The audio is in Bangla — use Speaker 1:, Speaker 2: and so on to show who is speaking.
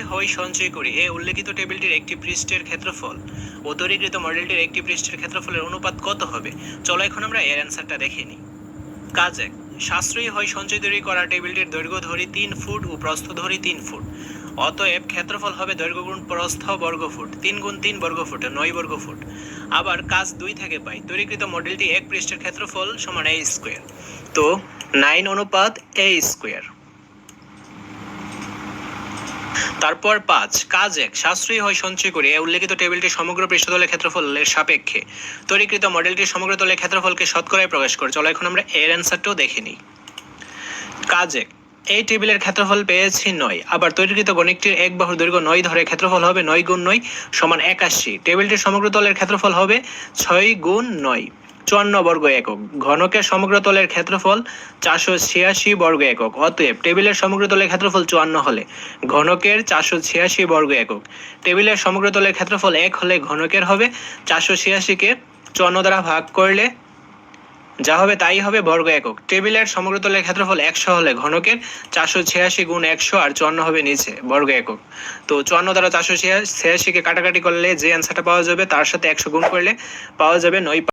Speaker 1: হয় সঞ্চয় করি। এ উল্লেখিত টেবিলটির একটি পৃষ্ঠের ক্ষেত্রফল। ও তৈরিকৃত মডেলটির একটি পৃষ্ঠের ক্ষেত্রফলের অনুপাত কত হবে? চলো এখন আমরা এর অ্যান্সারটা দেখে নিই। কাজ এক। সাশ্রয়ী হয় সঞ্চয় তৈরি করা টেবিলটির দৈর্ঘ্য ধরি তিন ফুট ও প্রস্থ ধরি তিন ফুট। অতএব ক্ষেত্রফল হবে দৈর্ঘ্য গুণ প্রস্থ বর্গ ফুট। তিন গুণ তিন বর্গ ফুট, নয় বর্গ ফুট। আবার কাজ দুই থেকে পাই। তৈরিকৃত মডেলটি এক পৃষ্ঠের ক্ষেত্রফল সমান এ স্কোয়ার তো নাইন অনুপাত এ স্কোয়ার তারপর পাঁচ, কাজ এক, সাশ্রয়ী হয় সঞ্চয় করে। উল্লেখিত টেবিলটি সমগ্র পৃষ্ঠতলের ক্ষেত্রফলের সাপেক্ষে। তৈরিকৃত মডেলটির সমগ্র তলের ক্ষেত্রফলকে শতকরায় প্রকাশ করে। চলো এখন আমরা এর অ্যান্সারটাও দেখে নিই। কাজ এক, এই টেবিলের ক্ষেত্রফল পেয়েছি নয়, আবার তৈরিকৃত গণিকটির এক বাহুর দৈর্ঘ্য নয় ধরে ক্ষেত্রফল হবে নয় গুণ নয় সমান একাশি। টেবিলটির সমগ্র তলের ক্ষেত্রফল হবে ছয় গুণ নয়। চুয়ান্ন বর্গ একক। ঘনকের সমগ্র তলের ক্ষেত্রফল চারশো ছিয়াশি বর্গ একক। অতএব টেবিলের সমগ্র তলের ক্ষেত্রফল চুয়ান্ন হলে ঘনকের চারশো ছিয়াশি বর্গ একক। টেবিলের সমগ্র তলের ক্ষেত্রফল এক হলে ঘনকের হবে চারশো ছিয়াশিকে চুয়ান্ন দ্বারা ভাগ করলে যা হবে তাই হবে বর্গ একক। টেবিলের সমগ্র তলের ক্ষেত্রফল একশো হলে ঘনকের চারশো ছিয়াশি গুণ একশো আর চুয়ান্ন হবে নিচে বর্গ একক। তো চুয়ান্ন দ্বারা চারশো ছিয়াশিকে কাটাকাটি করলে যে অ্যান্সারটা পাওয়া যাবে তার সাথে একশো গুণ করলে পাওয়া যাবে নয়